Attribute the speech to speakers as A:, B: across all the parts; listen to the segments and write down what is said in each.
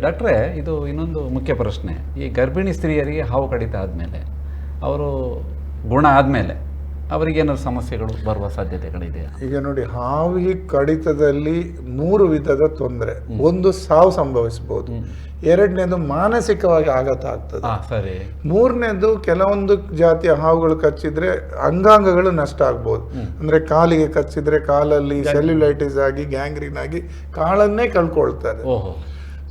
A: ಡಾಕ್ಟ್ರೇ ಇದು ಇನ್ನೊಂದು ಮುಖ್ಯ ಪ್ರಶ್ನೆ. ಈ ಗರ್ಭಿಣಿ ಸ್ತ್ರೀಯರಿಗೆ ಹಾವು ಕಡಿತ ಆದಮೇಲೆ ಅವರು ಗುಣ ಆದಮೇಲೆ ಅವರಿಗೇನಾದ್ರು ಸಮಸ್ಯೆಗಳು ಬರುವ ಸಾಧ್ಯತೆಗಳಿದೆಯಾ?
B: ಈಗ ನೋಡಿ ಹಾವಿಗೆ ಕಡಿತದಲ್ಲಿ ಮೂರು ವಿಧದ ತೊಂದರೆ. ಒಂದು ಸಾವು ಸಂಭವಿಸಬಹುದು ಎರಡನೇದು ಮಾನಸಿಕವಾಗಿ ಆಘಾತ ಆಗ್ತದೆ.
A: ಸರಿ.
B: ಮೂರನೇದು ಕೆಲವೊಂದು ಜಾತಿಯ ಹಾವುಗಳು ಕಚ್ಚಿದ್ರೆ ಅಂಗಾಂಗಗಳು ನಷ್ಟ ಆಗ್ಬೋದು. ಅಂದ್ರೆ ಕಾಲಿಗೆ ಕಚ್ಚಿದ್ರೆ ಕಾಲಲ್ಲಿ ಸೆಲ್ಯುಲೈಟಿಸ್ ಆಗಿ ಗ್ಯಾಂಗ್ರೀನ್ ಆಗಿ ಕಾಳನ್ನೇ ಕಳ್ಕೊಳ್ತಾರೆ.
A: ಓಹೋ.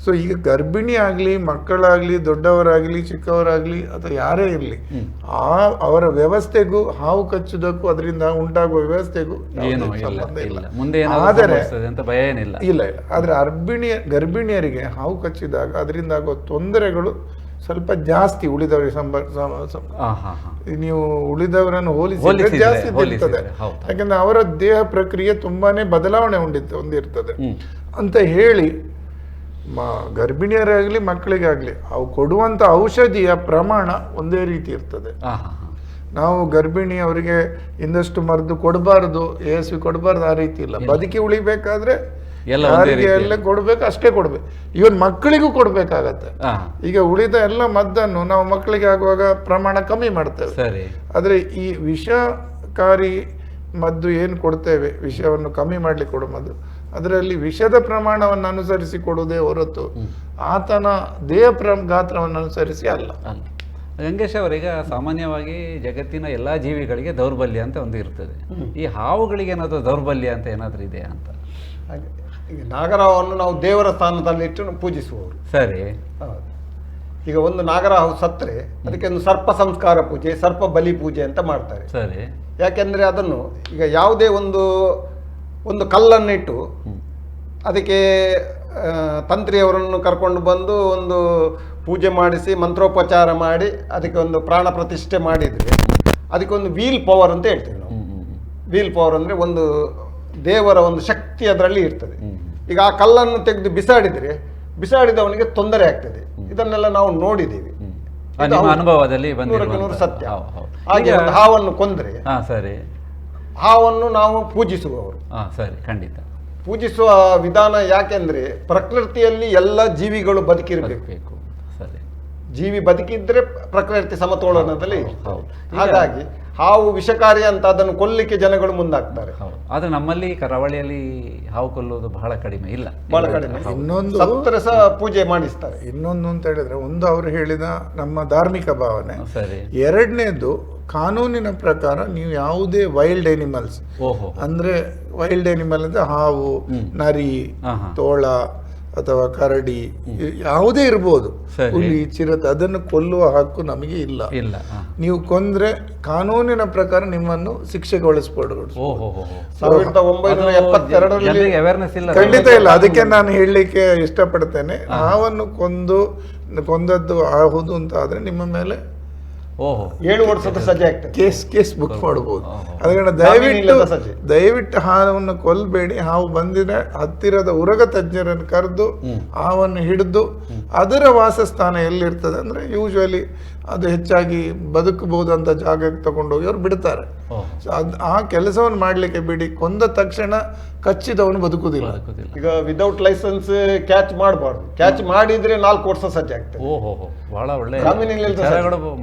B: ಸೊ ಈಗ ಗರ್ಭಿಣಿ ಆಗಲಿ ಮಕ್ಕಳಾಗ್ಲಿ ದೊಡ್ಡವರಾಗ್ಲಿ ಚಿಕ್ಕವರಾಗ್ಲಿ ಅಥವಾ ಯಾರೇ ಇರಲಿ ಆ ಅವರ ವ್ಯವಸ್ಥೆಗೂ ಹಾವು ಕಚ್ಚುದಕ್ಕೂ ಅದರಿಂದ ಉಂಟಾಗುವ ವ್ಯವಸ್ಥೆಗೂ ಸಂಬಂಧ
A: ಇಲ್ಲ.
B: ಆದರೆ
A: ಅಂತ ಭಯ ಏನಿಲ್ಲ.
B: ಇಲ್ಲ ಇಲ್ಲ ಆದ್ರೆ ಅರ್ಭಿಣಿಯ ಗರ್ಭಿಣಿಯರಿಗೆ ಹಾವು ಕಚ್ಚಿದಾಗ ಅದರಿಂದ ಆಗುವ ತೊಂದರೆಗಳು ಸ್ವಲ್ಪ ಜಾಸ್ತಿ ಉಳಿದವರಿಗೆ ಸಂಬ ಸಮ- ಸಮ-
A: ಹಾಂ ಹಾಂ ಹಾಂ.
B: ನೀವು ಉಳಿದವರನ್ನು ಹೋಲಿಸಿದ್ರೆ
A: ಹೋಲಿಸಿದ್ರೆ,
B: ಜಾಸ್ತಿ ಇರ್ತದೆ ಯಾಕಂದ್ರೆ ಅವರ ದೇಹ ಪ್ರಕ್ರಿಯೆ ತುಂಬಾನೇ ಬದಲಾವಣೆ ಹೊಂದಿತ್ತು ಹೊಂದಿರ್ತದೆ. ಅಂತ ಹೇಳಿ ಮ ಗರ್ಭಿಣಿಯರಾಗಲಿ ಮಕ್ಕಳಿಗಾಗಲಿ ಅವು ಕೊಡುವಂಥ ಔಷಧಿಯ ಪ್ರಮಾಣ ಒಂದೇ ರೀತಿ ಇರ್ತದೆ. ನಾವು ಗರ್ಭಿಣಿ ಅವರಿಗೆ ಇಂದಷ್ಟು ಮದ್ದು ಕೊಡಬಾರ್ದು ಎಸ್ ವಿ ಕೊಡಬಾರ್ದು ಆ ರೀತಿ ಇಲ್ಲ. ಬದುಕಿ ಉಳಿಬೇಕಾದ್ರೆ
A: ಎಲ್ಲ
B: ಕೊಡ್ಬೇಕು ಅಷ್ಟೇ ಕೊಡ್ಬೇಕು. ಇವನ್ ಮಕ್ಕಳಿಗೂ ಕೊಡ್ಬೇಕಾಗತ್ತೆ. ಈಗ ಉಳಿದ ಎಲ್ಲ ಮದ್ದನ್ನು ನಾವು ಮಕ್ಕಳಿಗೆ ಆಗುವಾಗ ಪ್ರಮಾಣ ಕಮ್ಮಿ ಮಾಡ್ತೇವೆ.
A: ಸರಿ.
B: ಆದರೆ ಈ ವಿಷಕಾರಿ ಮದ್ದು ಏನು ಕೊಡ್ತೇವೆ ವಿಷವನ್ನು ಕಮ್ಮಿ ಮಾಡ್ಲಿಕ್ಕೆ ಕೊಡೋ ಮದ್ದು ಅದರಲ್ಲಿ ವಿಷದ ಪ್ರಮಾಣವನ್ನು ಅನುಸರಿಸಿ ಕೊಡುವುದೇ ಹೊರತು ಆತನ ದೇಹ ಪ್ರ ಗಾತ್ರವನ್ನು ಅನುಸರಿಸಿ ಅಲ್ಲ.
A: ಅಲ್ಲ ಗಂಗೇಶ್ ಅವರೀಗ ಸಾಮಾನ್ಯವಾಗಿ ಜಗತ್ತಿನ ಎಲ್ಲ ಜೀವಿಗಳಿಗೆ ದೌರ್ಬಲ್ಯ ಅಂತ ಒಂದು ಇರ್ತದೆ. ಈ ಹಾವುಗಳಿಗೆ ಏನಾದರೂ ದೌರ್ಬಲ್ಯ ಅಂತ ಏನಾದರೂ ಇದೆಯಾ ಅಂತ?
C: ಹಾಗೆ ಈಗ ನಾಗರಾವನ್ನು ನಾವು ದೇವರ ಸ್ಥಾನದಲ್ಲಿಟ್ಟು ಪೂಜಿಸುವವರು.
A: ಸರಿ.
C: ಹೌದು. ಈಗ ಒಂದು ನಾಗರಹಾವು ಸತ್ತರೆ ಅದಕ್ಕೆ ಒಂದು ಸರ್ಪ ಸಂಸ್ಕಾರ ಪೂಜೆ ಸರ್ಪ ಬಲಿ ಪೂಜೆ ಅಂತ ಮಾಡ್ತಾರೆ.
A: ಸರಿ.
C: ಯಾಕೆಂದರೆ ಅದನ್ನು ಈಗ ಯಾವುದೇ ಒಂದು ಒಂದು ಕಲ್ಲನ್ನಿಟ್ಟು ಅದಕ್ಕೆ ತಂತ್ರಿಯವರನ್ನು ಕರ್ಕೊಂಡು ಬಂದು ಒಂದು ಪೂಜೆ ಮಾಡಿಸಿ ಮಂತ್ರೋಪಚಾರ ಮಾಡಿ ಅದಕ್ಕೆ ಒಂದು ಪ್ರಾಣ ಪ್ರತಿಷ್ಠೆ ಮಾಡಿದರೆ ಅದಕ್ಕೆ ಒಂದು ವೀಲ್ ಪವರ್ ಅಂತ ಹೇಳ್ತೀವಿ ನಾವು. ವೀಲ್ ಪವರ್ ಅಂದರೆ ಒಂದು ದೇವರ ಒಂದು ಶಕ್ತಿ ಅದರಲ್ಲಿ ಇರ್ತದೆ. ಈಗ ಆ ಕಲ್ಲನ್ನು ತೆಗೆದು ಬಿಸಾಡಿದರೆ ಬಿಸಾಡಿದವನಿಗೆ ತೊಂದರೆ ಆಗ್ತದೆ. ಇದನ್ನೆಲ್ಲ ನಾವು ನೋಡಿದ್ದೀವಿ.
A: ಅನುಭವದಲ್ಲಿ
C: ನೂರಕ್ಕೆ ನೂರು ಸತ್ಯ. ಹಾಗೆ ಒಂದು ಹಾವನ್ನು ಕೊಂದರೆ
A: ಸರಿ.
C: ಹಾವನ್ನು ನಾವು ಪೂಜಿಸುವವರು.
A: ಹಾ ಸರಿ ಖಂಡಿತ.
C: ಪೂಜಿಸುವ ವಿಧಾನ ಯಾಕೆಂದ್ರೆ ಪ್ರಕೃತಿಯಲ್ಲಿ ಎಲ್ಲ ಜೀವಿಗಳು ಬದುಕಿರಬೇಕು.
A: ಬೇಕು ಸರಿ.
C: ಜೀವಿ ಬದುಕಿದ್ರೆ ಪ್ರಕೃತಿ ಸಮತೋಲನದಲ್ಲಿ. ಹಾಗಾಗಿ ಹಾವು ವಿಷಕಾರಿ ಅಂತ ಅದನ್ನು ಕೊಲ್ಲಿಕ್ಕೆ ಜನಗಳು ಮುಂದಾಗ್ತಾರೆ.
A: ಹೌದು. ಆದ್ರೆ ನಮ್ಮಲ್ಲಿ ಕರಾವಳಿಯಲ್ಲಿ ಹಾವು ಕೊಲ್ಲುವುದು ಬಹಳ ಕಡಿಮೆ ಇಲ್ಲ.
C: ಬಹಳ ಕಡಿಮೆ.
B: ಇನ್ನೊಂದು
C: ಪೂಜೆ ಮಾಡಿಸ್ತಾರೆ.
B: ಇನ್ನೊಂದು ಅಂತ ಹೇಳಿದ್ರೆ ಒಂದು ಅವರು ಹೇಳಿದ ನಮ್ಮ ಧಾರ್ಮಿಕ ಭಾವನೆ.
A: ಸರಿ.
B: ಎರಡನೇದು ಕಾನೂನಿನ ಪ್ರಕಾರ ನೀವು ಯಾವುದೇ ವೈಲ್ಡ್ ಅನಿಮಲ್ಸ್
A: ಓಹೋ.
B: ಅಂದ್ರೆ ವೈಲ್ಡ್ ಎನಿಮಲ್ ಅಂದ್ರೆ ಹಾವು ನರಿ. ತೋಳ ಅಥವಾ ಕರಡಿ ಯಾವುದೇ ಇರ್ಬೋದು. ಹುಲಿ ಚಿರತೆ ಅದನ್ನು ಕೊಲ್ಲುವ ಹಕ್ಕು ನಮಗೆ ಇಲ್ಲ.
A: ಇಲ್ಲ
B: ನೀವು ಕೊಂದ್ರೆ ಕಾನೂನಿನ ಪ್ರಕಾರ ನಿಮ್ಮನ್ನು
A: ಹೋ.
C: ಸಾವಿರದ ಒಂಬೈನೂರ ಎಪ್ಪತ್ತೆರಡರಲ್ಲಿ
B: ಖಂಡಿತ ಇಲ್ಲ. ಅದಕ್ಕೆ ನಾನು ಹೇಳಲಿಕ್ಕೆ ಇಷ್ಟಪಡ್ತೇನೆ. ನಾವನ್ನು ಕೊಂದು ಕೊಂದದ್ದು ಆಹುದು ಅಂತ ಆದ್ರೆ ನಿಮ್ಮ ಮೇಲೆ
A: ಓಹೋ.
C: ಏಳು ವರ್ಷದ ಸಜೆ ಆಗ್ತದೆ.
B: ಕೇಸ್ ಕೇಸ್ ಬುಕ್ ಮಾಡಬಹುದು
C: ಅದಕ್ಕೆ
B: ದಯವಿಟ್ಟು ದಯವಿಟ್ಟು ಹಾವನ್ನು ಕೊಲ್ಲಬೇಡಿ ಹಾವು ಬಂದಿದೆ ಹತ್ತಿರದ ಉರಗ ತಜ್ಞರನ್ನು ಕರೆದು ಹಾವನ್ನು ಹಿಡಿದು ಅದರ ವಾಸಸ್ಥಾನ ಎಲ್ಲಿರ್ತದೆ ಅಂದ್ರೆ ಯೂಶುವಲಿ ಅದು ಹೆಚ್ಚಾಗಿ ಬದುಕಬಹುದಂತ ಜಾಗಕ್ಕೆ ತಗೊಂಡೋಗಿ ಅವ್ರು ಬಿಡ್ತಾರೆ. ಸೊ ಅದ್ ಆ ಕೆಲಸವನ್ನು ಮಾಡ್ಲಿಕ್ಕೆ ಬಿಡಿ. ಕೊಂದ ತಕ್ಷಣ ಕಚ್ಚಿದವನು ಬದುಕುದಿಲ್ಲ.
C: ಈಗ ವಿದೌಟ್ ಲೈಸೆನ್ಸ್ ಕ್ಯಾಚ್ ಮಾಡಬಾರ್ದು. ಕ್ಯಾಚ್ ಮಾಡಿದ್ರೆ ನಾಲ್ಕು ವರ್ಷ ಸಜ್ಜೆ ಆಗ್ತದೆ.
A: ಓಹೋ ಬಹಳ ಒಳ್ಳೆ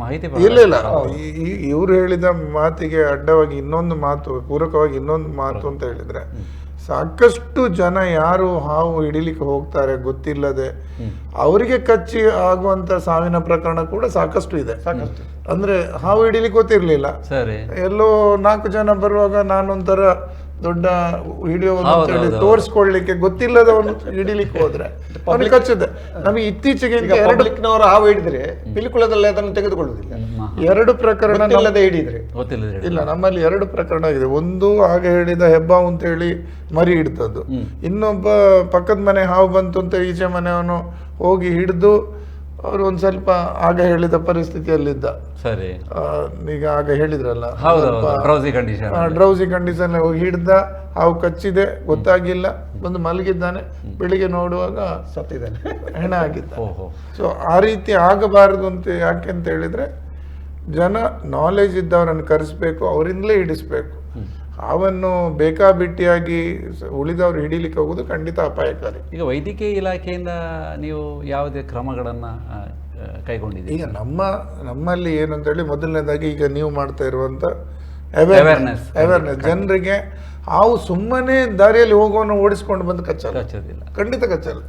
A: ಮಾಹಿತಿ
B: ಇಲ್ಲ ಇಲ್ಲ. ಇವರು ಹೇಳಿದ ಮಾತಿಗೆ ಅಡ್ಡವಾಗಿ ಇನ್ನೊಂದು ಮಾತು ಪೂರಕವಾಗಿ ಇನ್ನೊಂದು ಮಾತು ಅಂತ ಹೇಳಿದ್ರೆ ಸಾಕಷ್ಟು ಜನ ಯಾರು ಹಾವು ಹಿಡಿಲಿಕ್ಕೆ ಹೋಗ್ತಾರೆ ಗೊತ್ತಿಲ್ಲದೆ ಅವರಿಗೆ ಕಚ್ಚಿ ಆಗುವಂತ ಸಾವಿನ ಪ್ರಕರಣ ಕೂಡ ಸಾಕಷ್ಟು ಇದೆ. ಅಂದ್ರೆ ಹಾವು ಹಿಡಿಲಿಕ್ಕೆ ಗೊತ್ತಿರ್ಲಿಲ್ಲ.
A: ಸರಿ.
B: ಎಲ್ಲೋ ನಾಲ್ಕು ಜನ ಬರುವಾಗ ನಾನೊಂಥರ ದೊಡ್ಡ ವಿಡಿಯೋ
A: ಅಂತ
B: ಹೇಳಿ
A: ಒಂದು
B: ತೋರಿಸ್ಕೊಳ್ಲಿಕ್ಕೆ ಗೊತ್ತಿಲ್ಲದವನು ಹಿಡಿಲಿಕ್ಕೆ ಹೋದ್ರೆ. ಅವನಿಗೆ ಕಚ್ಚುತ್ತೆ ನಮಗೆ ಇತ್ತೀಚೆಗೆ
C: ಪಬ್ಲಿಕ್ನವರ ಹಾವು ಹಿಡಿದ್ರೆ ಪಿಲಿಕುಳದಲ್ಲಿ ಅದನ್ನು ತೆಗೆದುಕೊಳ್ಳುವುದಿಲ್ಲ.
B: ಎರಡು ಪ್ರಕರಣ
C: ಇಲ್ಲದೆ ಹಿಡಿದ್ರೆ.
B: ಇಲ್ಲ ನಮ್ಮಲ್ಲಿ ಎರಡು ಪ್ರಕರಣ ಆಗಿದೆ ಒಂದು ಹಾಗೆ ಹೇಳಿದ ಹೆಬ್ಬಾವು ಅಂತ ಹೇಳಿ ಮರಿ ಹಿಡ್ತದ್ದು ಇನ್ನೊಬ್ಬ ಪಕ್ಕದ ಮನೆ ಹಾವು ಬಂತು ಅಂತ ಈಚೆ ಮನೆಯವನು ಹೋಗಿ ಹಿಡಿದು ಅವರು ಒಂದ್ ಸ್ವಲ್ಪ ಆಗ ಹೇಳಿದ ಪರಿಸ್ಥಿತಿಯಲ್ಲಿದ್ದ.
A: ಸರಿ.
B: ಈಗ ಆಗ ಹೇಳಿದ್ರಲ್ಲ.
A: ಡ್ರೌಸಿ ಕಂಡೀಷನ್
B: ಡ್ರೌಸಿ ಕಂಡೀಷನ್ ಹೋಗಿ ಹಿಡ್ದ ಹಾವು ಕಚ್ಚಿದೆ ಗೊತ್ತಾಗಿಲ್ಲ ಬಂದು ಮಲಗಿದ್ದಾನೆ ಬೆಳಿಗ್ಗೆ ನೋಡುವಾಗ
C: ಸತ್ತಿದ್ದಾನೆ
B: ಹೆಣ ಆಗಿದ್ದ. ಸೊ ಆ ರೀತಿ ಆಗಬಾರದು ಅಂತ ಯಾಕೆ ಅಂತ ಹೇಳಿದ್ರೆ ಜನ ನಾಲೆಜ್ ಇದ್ದವರನ್ನು ಕರೆಸ್ಬೇಕು ಅವರಿಂದಲೇ ಹಿಡಿಸ್ಬೇಕು. ಹಾವನ್ನು ಬೇಕಾಬಿಟ್ಟಿಯಾಗಿ ಉಳಿದವರು ಹಿಡೀಲಿಕ್ಕೆ ಹೋಗೋದು ಖಂಡಿತ ಅಪಾಯಕಾರಿ.
A: ಈಗ ವೈದ್ಯಕೀಯ ಇಲಾಖೆಯಿಂದ ನೀವು ಯಾವುದೇ ಕ್ರಮಗಳನ್ನು ಕೈಗೊಂಡಿದ್ದೀರಿ?
B: ಈಗ ನಮ್ಮ ನಮ್ಮಲ್ಲಿ ಏನು ಅಂತೇಳಿ ಮೊದಲನೇದಾಗಿ ಈಗ ನೀವು ಮಾಡ್ತಾ ಇರುವಂತ
A: Awareness.
B: ಅವೇರ್ನೆಸ್ ಜನರಿಗೆ ಹಾವು ಸುಮ್ಮನೆ ದಾರಿಯಲ್ಲಿ ಹೋಗುವನ್ನು ಓಡಿಸ್ಕೊಂಡು ಬಂದು ಕಚ್ಚಲ್ಲ. ಖಂಡಿತ ಕಚ್ಚಲ್ಲ.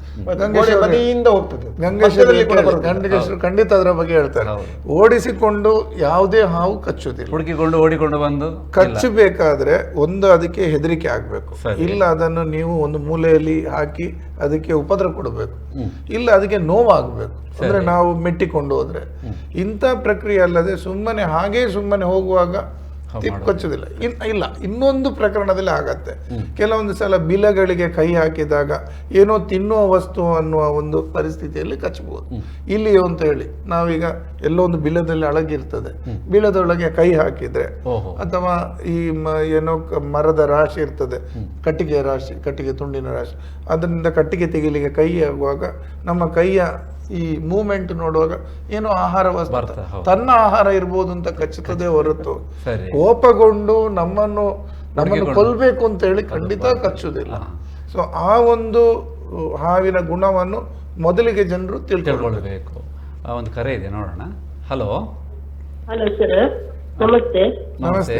C: ಹೋಗ್ತದೆ.
B: ಗಂಗೇಶ್ವರು ಖಂಡಿತ ಅದರ ಬಗ್ಗೆ ಹೇಳ್ತಾರೆ. ಓಡಿಸಿಕೊಂಡು ಯಾವುದೇ ಹಾವು ಕಚ್ಚುದಿಲ್ಲ.
A: ಹುಡುಕಿಕೊಂಡು ಓಡಿಕೊಂಡು ಬಂದು
B: ಕಚ್ಚಬೇಕಾದ್ರೆ ಒಂದು ಅದಕ್ಕೆ ಹೆದರಿಕೆ ಆಗ್ಬೇಕು. ಇಲ್ಲ ಅದನ್ನು ನೀವು ಒಂದು ಮೂಲೆಯಲ್ಲಿ ಹಾಕಿ ಅದಕ್ಕೆ ಉಪದ್ರ ಕೊಡಬೇಕು. ಇಲ್ಲ ಅದಕ್ಕೆ ನೋವಾಗಬೇಕು. ಅಂದ್ರೆ ನಾವು ಮೆಟ್ಟಿಕೊಂಡು ಹೋದ್ರೆ. ಇಂಥ ಪ್ರಕ್ರಿಯೆ ಅಲ್ಲದೆ ಸುಮ್ಮನೆ ಹಾಗೆ ಸುಮ್ಮನೆ ಹೋಗುವಾಗ. ಕಚ್ಚುದಿಲ್ಲ. ಇನ್ ಇಲ್ಲ ಇನ್ನೊಂದು ಪ್ರಕರಣದಲ್ಲಿ ಆಗತ್ತೆ. ಕೆಲವೊಂದು ಸಲ ಬಿಲಗಳಿಗೆ ಕೈ ಹಾಕಿದಾಗ ಏನೋ ತಿನ್ನುವ ವಸ್ತು ಅನ್ನುವ ಒಂದು ಪರಿಸ್ಥಿತಿಯಲ್ಲಿ ಕಚ್ಚಬಹುದು. ಇಲ್ಲಿ ಅಂತ ಹೇಳಿ ನಾವೀಗ ಎಲ್ಲೋ ಒಂದು ಬಿಲದಲ್ಲಿ ಅಳಗಿರ್ತದೆ ಬಿಲದೊಳಗೆ ಕೈ ಹಾಕಿದ್ರೆ ಅಥವಾ ಈ ಏನೋ ಮರದ ರಾಶಿ ಇರ್ತದೆ. ಕಟ್ಟಿಗೆ ರಾಶಿ ಕಟ್ಟಿಗೆ ತುಂಡಿನ ರಾಶಿ. ಅದರಿಂದ ಕಟ್ಟಿಗೆ ತೆಗಿಲಿಕ್ಕೆ ಕೈ ಆಗುವಾಗ ನಮ್ಮ ಕೈಯ ಈ ಮೂಮೆಂಟ್ ನೋಡುವಾಗ ಏನೋ ಆಹಾರ ವಸ್ತು. ತನ್ನ ಆಹಾರ ಇರ್ಬೋದು ಅಂತ ಕಚ್ಚುತ್ತದೆ ಹೊರತು ಕೋಪಗೊಂಡು ನಮ್ಮನ್ನು ನಮ್ಮನ್ನು. ಕೊಲ್ಬೇಕು ಅಂತ ಹೇಳಿ ಖಂಡಿತ ಕಚ್ಚುವುದಿಲ್ಲ. ಸೊ ಆ ಒಂದು ಹಾವಿನ ಗುಣವನ್ನು ಮೊದಲಿಗೆ ಜನರು ತಿಳ್ಕೊಳ್ಬೇಕು.
A: ಒಂದು ಕರೆ ಇದೆ ನೋಡೋಣ. ಹಲೋ
D: ಹಲೋ ಸರ್ ನಮಸ್ತೆ.
A: ನಮಸ್ತೆ.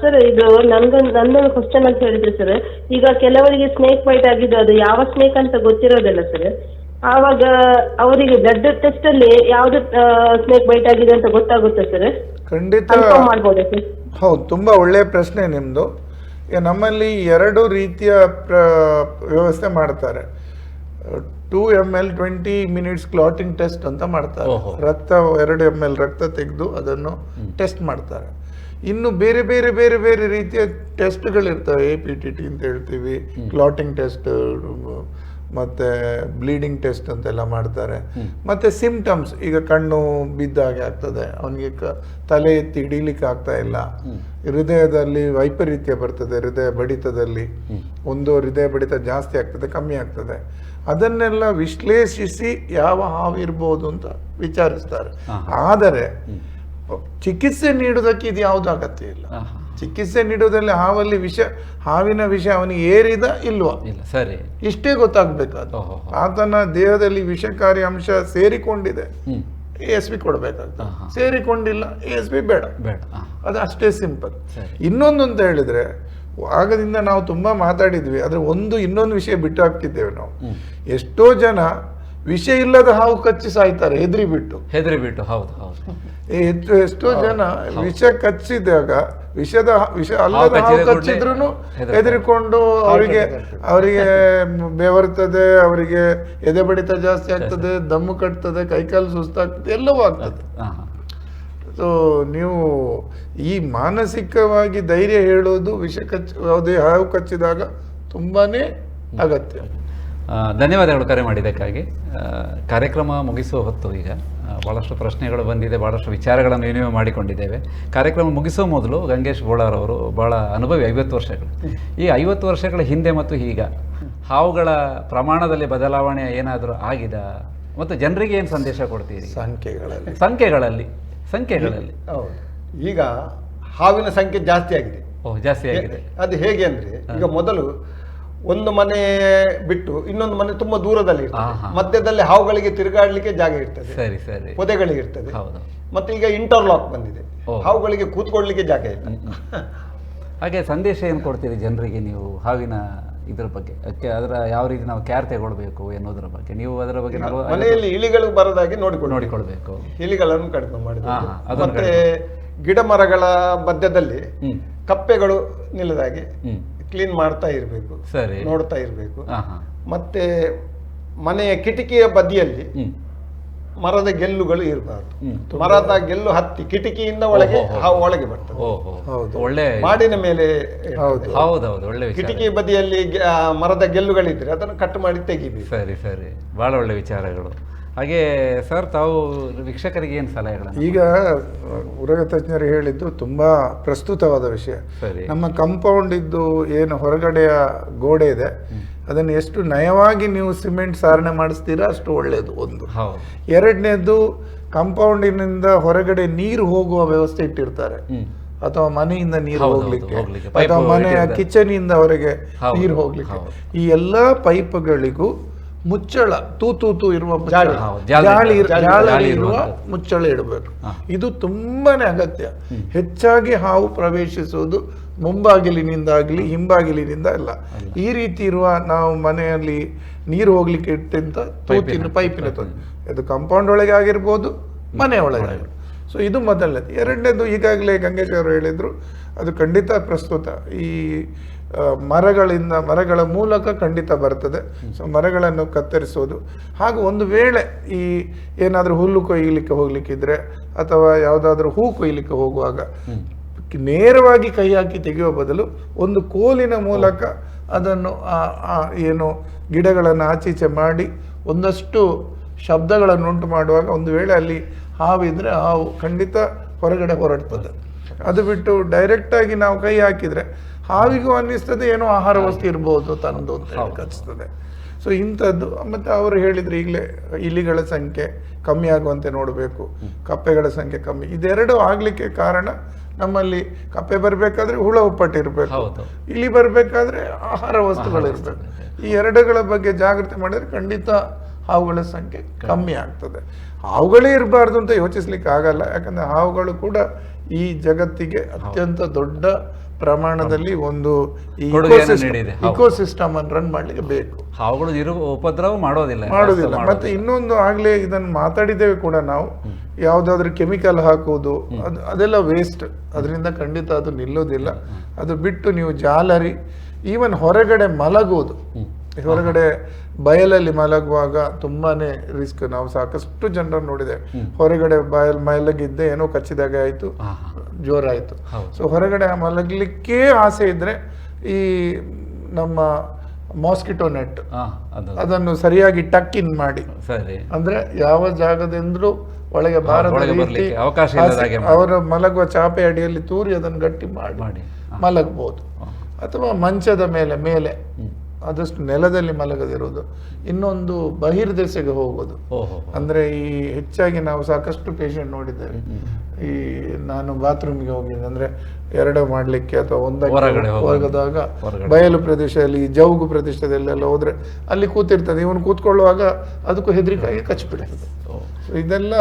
D: ಸರ್ ಇದು ನನ್ಗೊಂದು ನಂದೊಂದು ಕ್ವಶನ್ ಅಂತ ಹೇಳಿದ್ರೆ ಸರ್ ಈಗ ಕೆಲವರಿಗೆ ಸ್ನೇಕ್ ಬೈಟ್ ಆಗಿದ್ದು ಅದು ಯಾವ ಸ್ನೇಕ್ ಅಂತ ಗೊತ್ತಿರೋದಿಲ್ಲ ಸರ್ ಆವಾಗ ಅವರಿಗೆ ಬ್ಲಡ್ ಟೆಸ್ಟ್ ಅಲ್ಲಿ ಯಾವ್ದು ಸ್ನೇಕ್ ಬೈಟ್ ಆಗಿದೆ ಅಂತ ಗೊತ್ತಾಗುತ್ತೆ ಸರ್
B: ಖಂಡಿತ
D: ಕನ್ಫರ್ಮ್ ಮಾಡ್ಬೋದಾ ಸರ್
B: ಹೌದು ತುಂಬ ಒಳ್ಳೆ ಪ್ರಶ್ನೆ ನಿಮ್ಮದು ಈಗ ನಮ್ಮಲ್ಲಿ ಎರಡು ರೀತಿಯ ಪ್ರ ವ್ಯವಸ್ಥೆ ಮಾಡ್ತಾರೆ. Two M L twenty minutes clotting test ಅಂತ ಮಾಡ್ತಾರೆ. ರಕ್ತ ಎರಡು ಎಂ ಎಲ್ ರಕ್ತ ತೆಗೆದು ಅದನ್ನು ಟೆಸ್ಟ್ ಮಾಡ್ತಾರೆ. ಇನ್ನು ಬೇರೆ ಬೇರೆ ಬೇರೆ ಬೇರೆ ರೀತಿಯ ಟೆಸ್ಟ್ಗಳಿರ್ತವೆ ಎ ಪಿ ಟಿ ಟಿ ಅಂತ ಹೇಳ್ತೀವಿ ಕ್ಲಾಟಿಂಗ್ ಟೆಸ್ಟ್ ಮತ್ತೆ ಬ್ಲೀಡಿಂಗ್ ಟೆಸ್ಟ್ ಅಂತೆಲ್ಲ ಮಾಡ್ತಾರೆ. ಮತ್ತೆ ಸಿಂಪ್ಟಮ್ಸ್ ಈಗ ಕಣ್ಣು ಬಿದ್ದಾಗೆ ಆಗ್ತದೆ. ಅವನಿಗೆ ಕ ತಲೆ ಎತ್ತಿ ಹಿಡೀಲಿಕ್ಕೆ ಆಗ್ತಾ ಇಲ್ಲ. ಹೃದಯದಲ್ಲಿ ವೈಪರೀತ್ಯ ಬರ್ತದೆ ಹೃದಯ ಬಡಿತದಲ್ಲಿ. ಒಂದು ಹೃದಯ ಬಡಿತ ಜಾಸ್ತಿ ಆಗ್ತದೆ ಕಮ್ಮಿ ಆಗ್ತದೆ. ಅದನ್ನೆಲ್ಲ ವಿಶ್ಲೇಷಿಸಿ ಯಾವ ಹಾವಿರ್ಬೋದು ಅಂತ ವಿಚಾರಿಸ್ತಾರೆ. ಆದರೆ ಚಿಕಿತ್ಸೆ ನೀಡುವುದಕ್ಕೆ ಇದು ಯಾವುದು ಅಗತ್ಯ ಇಲ್ಲ. ಚಿಕಿತ್ಸೆ ನೀಡುವುದರಲ್ಲಿ ಹಾವಲ್ಲಿ ವಿಷ ಹಾವಿನ ವಿಷ ಅವನಿಗೆ ಏರಿದ ಇಲ್ವಾ?
A: ಇಲ್ಲ ಸರಿ.
B: ಇಷ್ಟೇ ಗೊತ್ತಾಗ್ಬೇಕಾದ ಆತನ ದೇಹದಲ್ಲಿ ವಿಷಕಾರಿ ಅಂಶ ಸೇರಿಕೊಂಡಿದೆ.
A: ಎ
B: ಎಸ್ ಪಿ ಕೊಡಬೇಕಾಗ್ತದೆ. ಸೇರಿಕೊಂಡಿಲ್ಲ ಎಸ್ ಪಿ ಬೇಡ.
A: ಬೇಡ
B: ಅದು ಅಷ್ಟೇ ಸಿಂಪಲ್. ಇನ್ನೊಂದು ಅಂತ ಹೇಳಿದ್ರೆ ಆಗದಿಂದ ನಾವು ತುಂಬಾ ಮಾತಾಡಿದ್ವಿ ಆದ್ರೆ ಒಂದು ಇನ್ನೊಂದು ವಿಷಯ ಬಿಟ್ಟು ಹಾಕ್ತಿದ್ದೇವೆ ನಾವು. ಎಷ್ಟೋ ಜನ ವಿಷ ಇಲ್ಲದ ಹಾವು ಕಚ್ಚಿ ಸಾಯ್ತಾರೆ ಹೆದರಿ ಬಿಟ್ಟು.
A: ಹೆದರಿ ಬಿಟ್ಟು ಹೌದು ಹೌದು.
B: ಹೆಚ್ಚು ಎಷ್ಟೋ ಜನ ವಿಷ ಕಚ್ಚಿದಾಗ ವಿಷದ ವಿಷ ಅಲ್ಲದ
A: ಹಾವು
B: ಕಚ್ಚಿದ್ರು ಹೆದರಿಕೊಂಡು ಅವರಿಗೆ ಅವರಿಗೆ ಬೆವರ್ತದೆ ಅವರಿಗೆ ಎದೆ ಬಡಿತ ಜಾಸ್ತಿ ಆಗ್ತದೆ ದಮ್ಮು ಕಟ್ತದೆ ಕೈಕಾಲು ಸುಸ್ತಾಗ್ತದೆ ಎಲ್ಲವೂ ಆಗ್ತದೆ. ಸೊ ನೀವು ಈ ಮಾನಸಿಕವಾಗಿ ಧೈರ್ಯ ಹೇಳೋದು ವಿಷ ಕಚ್ಚ ಯಾವುದೇ ಹಾವು ಕಚ್ಚಿದಾಗ ತುಂಬಾನೇ ಅಗತ್ಯ.
A: ಧನ್ಯವಾದಗಳು ಕರೆ ಮಾಡಿದ್ದಕ್ಕಾಗಿ. ಕಾರ್ಯಕ್ರಮ ಮುಗಿಸುವ ಹೊತ್ತು ಈಗ ಭಾಳಷ್ಟು ಪ್ರಶ್ನೆಗಳು ಬಂದಿದೆ ಭಾಳಷ್ಟು ವಿಚಾರಗಳನ್ನು ವಿನಿಮಯ ಮಾಡಿಕೊಂಡಿದ್ದೇವೆ. ಕಾರ್ಯಕ್ರಮ ಮುಗಿಸುವ ಮೊದಲು ಗಂಗೇಶ್ ಬೋಳಾರ್ ಅವರು ಭಾಳ ಅನುಭವಿ ಐವತ್ತು ವರ್ಷಗಳು. ಈ ಐವತ್ತು ವರ್ಷಗಳ ಹಿಂದೆ ಮತ್ತು ಈಗ ಹಾವುಗಳ ಪ್ರಮಾಣದಲ್ಲಿ ಬದಲಾವಣೆ ಏನಾದರೂ ಆಗಿದೆ? ಮತ್ತು ಜನರಿಗೆ ಏನು ಸಂದೇಶ ಕೊಡ್ತೀರಿ?
B: ಸಂಖ್ಯೆಗಳಲ್ಲಿ.
A: ಸಂಖ್ಯೆಗಳಲ್ಲಿ ಸಂಖ್ಯೆಗಳಲ್ಲಿ.
C: ಹೌದು. ಈಗ ಹಾವಿನ ಸಂಖ್ಯೆ ಜಾಸ್ತಿ ಆಗಿದೆ.
A: ಓಹ್ ಜಾಸ್ತಿ ಆಗಿದೆ.
C: ಅದು ಹೇಗೆ ಅಂದರೆ ಈಗ ಮೊದಲು ಒಂದು ಮನೆ ಬಿಟ್ಟು ಇನ್ನೊಂದು ಮನೆ ತುಂಬಾ ದೂರದಲ್ಲಿ ಇರ್ತದೆ. ಮಧ್ಯದಲ್ಲಿ ಹಾವುಗಳಿಗೆ ತಿರುಗಾಡ್ಲಿಕ್ಕೆ ಜಾಗ ಇರ್ತದೆ.
A: ಸರಿ ಸರಿ.
C: ಪೊದೆಗಳಿಗೆ ಇರ್ತದೆ.
A: ಹೌದು.
C: ಮತ್ತೆ ಈಗ ಇಂಟರ್ಲಾಕ್ ಬಂದಿದೆ. ಹಾವುಗಳಿಗೆ ಕೂತ್ಕೊಳ್ಳಿಕ್ಕೆ ಜಾಗ ಇಲ್ಲ.
A: ಹಾಗೆ ಸಂದೇಶ ಏನು ಕೊಡ್ತೀರಿ ಜನರಿಗೆ ನೀವು ಹಾವಿನ ಇದ್ರ ಬಗ್ಗೆ? ಅದರ ಯಾವ ರೀತಿ ನಾವು ಕೇರ್ ತಗೊಳ್ಬೇಕು ಎನ್ನುವುದರ ಬಗ್ಗೆ? ನೀವು ಅದರ ಬಗ್ಗೆ ನಾವು
C: ಮನೆಯಲ್ಲಿ ಇಲಿಗಳು ಬರದಾಗಿ ನೋಡಿಕೊಂಡು
A: ನೋಡಿಕೊಳ್ಬೇಕು.
C: ಇಲಿಗಳನ್ನು ಕಡಿಮೆ
A: ಮಾಡಿದ.
C: ಮತ್ತೆ ಗಿಡ ಮರಗಳ ಮಧ್ಯದಲ್ಲಿ ಕಪ್ಪೆಗಳು ನಿಲ್ಲದಾಗಿ ಕ್ಲೀನ್ ಮಾಡ್ತಾ ಇರಬೇಕು
A: ಸರಿ.
C: ನೋಡ್ತಾ ಇರಬೇಕು. ಮತ್ತೆ ಮನೆಯ ಕಿಟಕಿಯ ಬದಿಯಲ್ಲಿ ಮರದ ಗೆಲ್ಲುಗಳು ಇರಬಾರ್ದು. ಮರದ ಗೆಲ್ಲು ಹತ್ತಿ ಕಿಟಕಿಯಿಂದ ಒಳಗೆ. ಹಾವು ಒಳಗೆ ಬರ್ತದೆ.
A: ಓಹೋ
B: ಹೌದು.
A: ಒಳ್ಳೆ
C: ಮಾಡಿನ ಮೇಲೆ.
A: ಹೌದೌದು ಒಳ್ಳೆ ವಿಚಾರ.
C: ಕಿಟಕಿ ಬದಿಯಲ್ಲಿ ಮರದ ಗೆಲ್ಲುಗಳಿದ್ರೆ ಅದನ್ನು ಕಟ್ ಮಾಡಿ ತೆಗಿಬೇಕು.
A: ಸರಿ ಸರಿ. ಬಹಳ ಒಳ್ಳೆ ವಿಚಾರಗಳು. ಹಾಗೆ ಸರ್ ತಾವು ವೀಕ್ಷಕರಿಗೆ ಏನು ಸಲಹೆಗಳನ್ನು
B: ಈಗ ಉರಗ ತಜ್ಞರು ಹೇಳಿದ್ದು ತುಂಬಾ ಪ್ರಸ್ತುತವಾದ ವಿಷಯ. ನಮ್ಮ ಕಂಪೌಂಡ್ ಇದ್ದು ಏನು ಹೊರಗಡೆಯ ಗೋಡೆ ಇದೆ. ಅದನ್ನು ಎಷ್ಟು ನಯವಾಗಿ ನೀವು ಸಿಮೆಂಟ್ ಸಾರಣೆ ಮಾಡಿಸ್ತೀರಾ ಅಷ್ಟು ಒಳ್ಳೆಯದು ಒಂದು. ಎರಡನೇದು ಕಂಪೌಂಡಿನಿಂದ ಹೊರಗಡೆ ನೀರು ಹೋಗುವ ವ್ಯವಸ್ಥೆ ಇಟ್ಟಿರ್ತಾರೆ. ಅಥವಾ ಮನೆಯಿಂದ ನೀರು ಹೋಗ್ಲಿಕ್ಕೆ. ಅಥವಾ ಮನೆಯ
A: ಕಿಚನ್
B: ಇಂದ ಹೊರಗೆ ನೀರು ಹೋಗ್ಲಿಕ್ಕೆ. ಈ ಎಲ್ಲಾ ಪೈಪ್ಗಳಿಗೂ ಮುಚ್ಚಳ ತೂ ತೂ ತೂ ಇರುವ
C: ಜಾಳಿ.
B: ಜಾಳಿ ಇರುವ ಮುಚ್ಚಳ ಇಡಬೇಕು. ಇದು ತುಂಬಾನೇ ಅಗತ್ಯ. ಹೆಚ್ಚಾಗಿ ಹಾವು ಪ್ರವೇಶಿಸುವುದು ಮುಂಬಾಗಿಲಿನಿಂದಾಗ್ಲಿ ಹಿಂಬಾಗಿಲಿನಿಂದ ಅಲ್ಲ. ಈ ರೀತಿ ಇರುವ ನಾವು ಮನೆಯಲ್ಲಿ ನೀರು ಹೋಗ್ಲಿಕ್ಕೆ ಇಟ್ಟಂತ ತೂತಿನ ಪೈಪಿನ ತೊಂದರೆ ಅದು ಕಾಂಪೌಂಡ್ ಒಳಗೆ ಆಗಿರ್ಬೋದು ಮನೆ ಒಳಗೆ ಆಗಿರ್ಬೋದು. ಸೊ ಇದು ಮೊದಲನೇದು. ಎರಡನೇದು ಈಗಾಗಲೇ ಗಂಗೇಶ್ ಅವರು ಹೇಳಿದ್ರು ಅದು ಖಂಡಿತ ಪ್ರಸ್ತುತ ಈ ಮರಗಳಿಂದ, ಮರಗಳ ಮೂಲಕ ಖಂಡಿತ ಬರ್ತದೆ. ಸೊ ಮರಗಳನ್ನು ಕತ್ತರಿಸೋದು. ಹಾಗೂ ಒಂದು ವೇಳೆ ಈ ಏನಾದರೂ ಹುಲ್ಲು ಕೊಯ್ಯಲಿಕ್ಕೆ ಹೋಗ್ಲಿಕ್ಕಿದ್ರೆ ಅಥವಾ ಯಾವುದಾದ್ರೂ ಹೂ ಕೊಯ್ಲಿಕ್ಕೆ ಹೋಗುವಾಗ ನೇರವಾಗಿ ಕೈ ಹಾಕಿ ತೆಗೆಯುವ ಬದಲು ಒಂದು ಕೋಲಿನ ಮೂಲಕ ಅದನ್ನು ಏನು ಗಿಡಗಳನ್ನು ಆಚೀಚೆ ಮಾಡಿ ಒಂದಷ್ಟು ಶಬ್ದಗಳನ್ನು ಉಂಟು ಮಾಡುವಾಗ ಒಂದು ವೇಳೆ ಅಲ್ಲಿ ಹಾವಿದ್ರೆ ಹಾವು ಖಂಡಿತ ಹೊರಗಡೆ ಹೊರಡ್ತದೆ. ಅದು ಬಿಟ್ಟು ಡೈರೆಕ್ಟಾಗಿ ನಾವು ಕೈ ಹಾಕಿದ್ರೆ ಹಾವಿಗೂ ಅನ್ನಿಸ್ತದೆ ಏನೋ ಆಹಾರ ವಸ್ತು ಇರ್ಬೋದು ತನ್ನದು ಅಂತ ಹೇಳಿ ಸೊ ಇಂಥದ್ದು ಮತ್ತೆ ಅವರು ಹೇಳಿದ್ರು ಈಗಲೇ ಇಲಿಗಳ ಸಂಖ್ಯೆ ಕಮ್ಮಿ ಆಗುವಂತೆ ನೋಡಬೇಕು ಕಪ್ಪೆಗಳ ಸಂಖ್ಯೆ ಕಮ್ಮಿ. ಇದೆರಡು ಆಗ್ಲಿಕ್ಕೆ ಕಾರಣ ನಮ್ಮಲ್ಲಿ ಕಪ್ಪೆ ಬರಬೇಕಾದ್ರೆ ಹುಳ ಉಪ್ಪಟ್ಟು ಇರಬೇಕು
A: ಹೌದು.
B: ಇಲಿ ಬರಬೇಕಾದ್ರೆ ಆಹಾರ ವಸ್ತುಗಳು ಇರಬೇಕು. ಈ ಎರಡುಗಳ ಬಗ್ಗೆ ಜಾಗೃತಿ ಮಾಡಿದ್ರೆ ಖಂಡಿತ ಹಾವುಗಳ ಸಂಖ್ಯೆ ಕಮ್ಮಿ. ಆಗ್ತದೆ. ಹಾವುಗಳೇ ಇರಬಾರ್ದು ಅಂತ ಯೋಚಿಸ್ಲಿಕ್ಕೆ ಆಗಲ್ಲ ಯಾಕಂದ್ರೆ ಹಾವುಗಳು ಕೂಡ ಈ ಜಗತ್ತಿಗೆ ಅತ್ಯಂತ ದೊಡ್ಡ ಪ್ರಮಾಣದಲ್ಲಿ ಒಂದು. ಇಕೋಸಿಸ್ಟಮ್ ಅನ್ನು ರನ್ ಮಾಡ್ಲಿಕ್ಕೆ ಬೇಕು.
A: ಹಾವುಗಳು ಉಪದ್ರವ ಮಾಡೋದಿಲ್ಲ.
B: ಮಾಡೋದಿಲ್ಲ. ಮತ್ತೆ ಇನ್ನೊಂದು ಆಗ್ಲೇ ಇದನ್ನು ಮಾತಾಡಿದ್ದೇವೆ ಕೂಡ ನಾವು. ಯಾವ್ದಾದ್ರು ಕೆಮಿಕಲ್ ಹಾಕುವುದು ಅದು ಅದೆಲ್ಲ ವೇಸ್ಟ್ ಅದರಿಂದ ಖಂಡಿತ ಅದು ನಿಲ್ಲೋದಿಲ್ಲ. ಅದು ಬಿಟ್ಟು ನೀವು ಜಾಲರಿ ಈವನ್ ಹೊರಗಡೆ ಮಲಗುವುದು. ಹೊರಗಡೆ ಬಯಲಲ್ಲಿ ಮಲಗುವಾಗ ತುಂಬಾನೇ ರಿಸ್ಕ್ ನಾವು ಸಾಕಷ್ಟು ಜನರನ್ನು ನೋಡಿದೆ ಹೊರಗಡೆ ಬಯಲ್ ಮಲಗಿದ್ದೆ ಏನೋ ಕಚ್ಚಿದಾಗ ಆಯ್ತು. ಜೋರಾಯಿತು. ಸೊ ಹೊರಗಡೆ ಮಲಗಲಿಕ್ಕೆ ಆಸೆ ಇದ್ರೆ ಈ ನಮ್ಮ ಮಾಸ್ಕಿಟೋ ನೆಟ್ ಅದನ್ನು ಸರಿಯಾಗಿ ಟಕ್ ಇನ್ ಮಾಡಿ.
A: ಸರಿ.
B: ಅಂದ್ರೆ ಯಾವ ಜಾಗದಿಂದಲೂ ಒಳಗೆ ಬಾರದ ರೀತಿ. ಅವರ ಮಲಗುವ ಚಾಪೆ ಅಡಿಯಲ್ಲಿ ತೂರಿ ಅದನ್ನು ಗಟ್ಟಿ ಮಾಡಿ. ಮಲಗಬಹುದು ಅಥವಾ ಮಂಚದ ಮೇಲೆ ಮೇಲೆ. ಆದಷ್ಟು ನೆಲದಲ್ಲಿ ಮಲಗದಿರುವುದು. ಇನ್ನೊಂದು ಬಹಿರ್ದೆಸೆಗೆ ಹೋಗೋದು ಅಂದ್ರೆ ಈ ಹೆಚ್ಚಾಗಿ ನಾವು ಸಾಕಷ್ಟು ಪೇಷಂಟ್ ನೋಡಿದ್ದೇವೆ. ಈ ನಾನು ಬಾತ್ರೂಮ್ಗೆ ಹೋಗಿದ್ದೆ. ಅಂದ್ರೆ ಎರಡು ಮಾಡ್ಲಿಕ್ಕೆ ಅಥವಾ ಒಂದಕ್ಕೆ. ಹೋಗದಾಗ ಬಯಲು ಪ್ರದೇಶದಲ್ಲಿ ಈ ಜೌಗು ಪ್ರದೇಶದಲ್ಲೆಲ್ಲ ಹೋದ್ರೆ ಅಲ್ಲಿ ಕೂತಿರ್ತದೆ. ಇವನು ಕೂತ್ಕೊಳ್ಳುವಾಗ ಅದಕ್ಕೂ ಹೆದರಿಕಾಗಿ ಕಚ್ಚಿಬಿಡ್ತದೆ. ಇದೆಲ್ಲ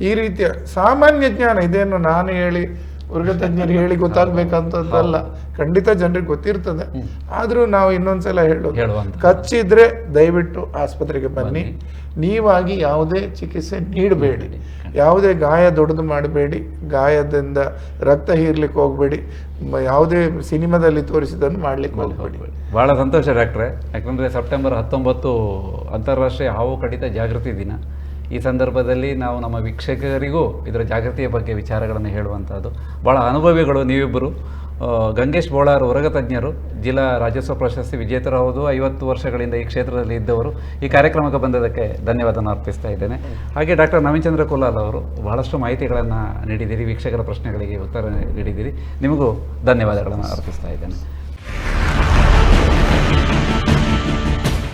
B: ಈ ರೀತಿಯ ಸಾಮಾನ್ಯ ಜ್ಞಾನ. ಇದೇನು ನಾನು ಹೇಳಿ ವರ್ಗ ಹೇಳಿ ಗೊತ್ತಾಗ್ಬೇಕಂತದ್ದಲ್ಲ. ಖಂಡಿತ ಜನರಿಗೆ ಗೊತ್ತಿರ್ತದೆ. ಆದರೂ ನಾವು ಇನ್ನೊಂದ್ಸಲ ಹೇಳೋದು. ಕಚ್ಚಿದ್ರೆ ದಯವಿಟ್ಟು ಆಸ್ಪತ್ರೆಗೆ ಬನ್ನಿ. ನೀವಾಗಿ ಯಾವುದೇ ಚಿಕಿತ್ಸೆ ನೀಡಬೇಡಿ. ಯಾವುದೇ ಗಾಯ ದೊಡ್ಡದು ಮಾಡಬೇಡಿ. ಗಾಯದಿಂದ ರಕ್ತ ಹೀರ್ಲಿಕ್ಕೆ ಹೋಗಬೇಡಿ. ಯಾವುದೇ ಸಿನಿಮಾದಲ್ಲಿ ತೋರಿಸಿದನ್ನು ಮಾಡ್ಲಿಕ್ಕೆ ಹೋಗಬೇಡಿ.
A: ಬಹಳ ಸಂತೋಷ ಡಾಕ್ಟ್ರೆ. ಯಾಕಂದರೆ ಸೆಪ್ಟೆಂಬರ್ ಹತ್ತೊಂಬತ್ತು ಅಂತಾರಾಷ್ಟ್ರೀಯ ಹಾವು ಕಡಿತ ಜಾಗೃತಿ ದಿನ. ಈ ಸಂದರ್ಭದಲ್ಲಿ ನಾವು ನಮ್ಮ ವೀಕ್ಷಕರಿಗೂ ಇದರ ಜಾಗೃತಿಯ ಬಗ್ಗೆ ವಿಚಾರಗಳನ್ನು ಹೇಳುವಂಥದ್ದು ಭಾಳ ಅನುಭವಿಗಳು ನೀವಿಬ್ಬರು. ಗಂಗೇಶ್ ಬೋಳಾರ್ ಹೊರಗ ತಜ್ಞರು, ಜಿಲ್ಲಾ ರಾಜ್ಯೋತ್ಸವ ಪ್ರಶಸ್ತಿ ವಿಜೇತರು ಹೌದು, ಐವತ್ತು ವರ್ಷಗಳಿಂದ ಈ ಕ್ಷೇತ್ರದಲ್ಲಿ ಇದ್ದವರು. ಈ ಕಾರ್ಯಕ್ರಮಕ್ಕೆ ಬಂದದಕ್ಕೆ ಧನ್ಯವಾದನ ಅರ್ಪಿಸ್ತಾ ಇದ್ದೇನೆ. ಹಾಗೆ ಡಾಕ್ಟರ್ ನವೀನ್ ಚಂದ್ರ ಕುಲಾಲ್ ಅವರು ಬಹಳಷ್ಟು ಮಾಹಿತಿಗಳನ್ನು ನೀಡಿದ್ದೀರಿ, ವೀಕ್ಷಕರ ಪ್ರಶ್ನೆಗಳಿಗೆ ಉತ್ತರ ನೀಡಿದ್ದೀರಿ. ನಿಮಗೂ ಧನ್ಯವಾದಗಳನ್ನು ಅರ್ಪಿಸ್ತಾ ಇದ್ದೇನೆ.